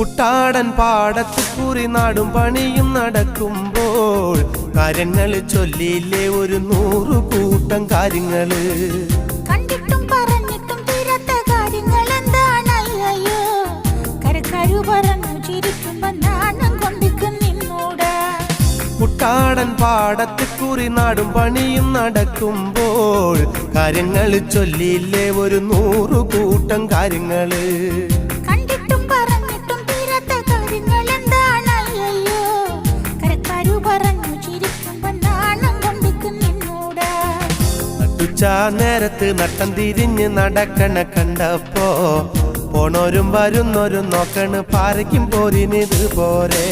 കുട്ടാടൻ പാടത്ത് കുറി നാടും പണിയും നടക്കുമ്പോൾ കാര്യങ്ങൾ ചൊല്ലിയില്ലേ ഒരു നൂറു കൂട്ടം കാര്യങ്ങൾ. കണ്ടിട്ടും പറഞ്ഞിട്ടും തീരാത്ത കാര്യങ്ങൾ എന്താണ് അയ്യോ കരക്കാരു പറഞ്ഞു ചിരിക്കുമ്പോ നാണം കൊണ്ടിക്കും നിന്നോട്. കുട്ടാടൻ പാടത്ത് കുറി നാടും പണിയും നടക്കുമ്പോൾ കാര്യങ്ങൾ ചൊല്ലിയില്ലേ ഒരു നൂറു കൂട്ടം കാര്യങ്ങൾ. നട്ടുച്ചാ നേരത്ത് നട്ടം തിരിഞ്ഞ് നടക്കണ കണ്ടപ്പോ പോണോരും വരുന്നോരും നോക്കണ് പാരയ്ക്കും പോരിനിത് പോരെ.